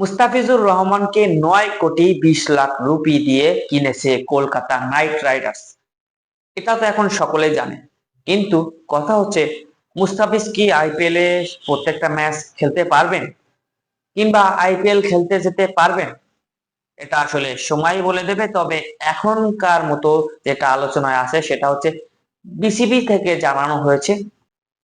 মুস্তাফিজুর রহমানকে নয় কোটি বিশ লাখ রুপি দিয়ে কিনেছে কলকাতা নাইট রাইডার্স। এটা তো এখন সকলেই জানে। কিন্তু কথা হচ্ছে, মুস্তাফিজ কি আইপিএল এ প্রত্যেকটা ম্যাচ খেলতে পারবেন? কিংবা আইপিএল খেলতে যেতে পারবেন? এটা আসলে সময় বলে দেবে। তবে এখনকার মতো যেটা আলোচনায় আছে, সেটা হচ্ছে বিসিবি থেকে জানানো হয়েছে,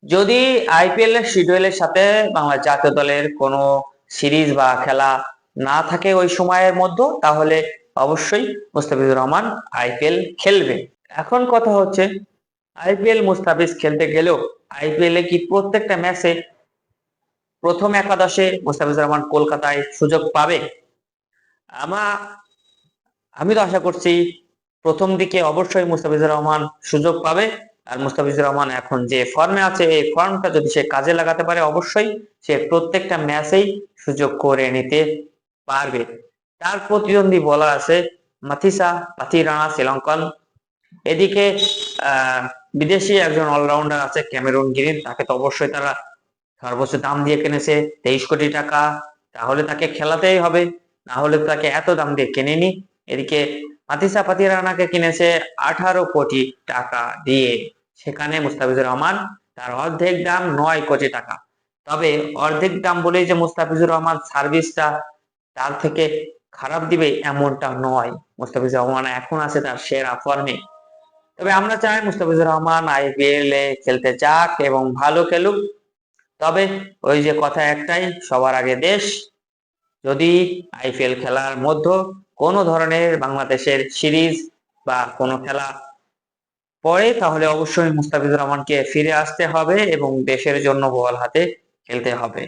যদি আইপিএল এর শিডিউলের সাথে বাংলা জাতীয় দলের কোনো সিরিজ বা খেলা না থাকে ওই সময়ের মধ্যে, তাহলে অবশ্যই মুস্তাফিজুর রহমান আইপিএল খেলবে। এখন কথা হচ্ছে, আইপিএল মুস্তাফিজ খেলতে গেলেও আইপিএল কি প্রত্যেকটা ম্যাচে প্রথম একাদশে মুস্তাফিজুর রহমান কলকাতায় সুযোগ পাবে? আমা, আমি তো আশা করছি প্রথম দিকে অবশ্যই মুস্তাফিজুর রহমান সুযোগ পাবে। আর মুস্তাফিজুর রহমান এখন যে ফর্মে আছে, এই ফর্মটা যদি সে কাজে লাগাতে পারে, অবশ্যই সে প্রত্যেকটা ম্যাচেই সুযোগ করে নিতে পারবে। তার প্রতিদ্বন্দ্বী বলা আছে মাথিসা পাথিরানা শ্রীলঙ্কন। এদিকে বিদেশি একজন অলরাউন্ডার আছে ক্যামেরুন গ্রিন। তাকে তো অবশ্যই তারা সর্বোচ্চ দাম দিয়ে কিনেছে, তেইশ কোটি টাকা। তাহলে তাকে খেলাতেই হবে না হলে তাকে এত দাম দিয়ে কেনেনি। এদিকে মাতিসা পাতিরানাকে কিনেছে আঠারো কোটি টাকা দিয়ে। সেখানে মুস্তাফিজুর রহমান তার অর্ধেক দাম নয় কোটি টাকা। তবে অর্ধেক দাম বলেই যে মুস্তাফিজুর রহমান সার্ভিসটা তার থেকে খারাপ দিবে এমনটা নয়। মুস্তাফিজুর রহমান এখন আছে তার সেরা ফর্মে। তবে আমরা চাই মুস্তাফিজুর রহমান আইপিএল এ খেলতে যাক এবং ভালো খেলুক। তবে ওই যে কথা একটাই, সবার আগে দেশ। যদি আইপিএল খেলার মধ্যে কোনো ধরনের বাংলাদেশের সিরিজ বা কোনো খেলা পড়ে তাহলে অবশ্যই মুস্তাফিজুর রহমানকে ফিরে আসতে হবে এবং দেশের জন্য বল হাতে খেলতে হবে।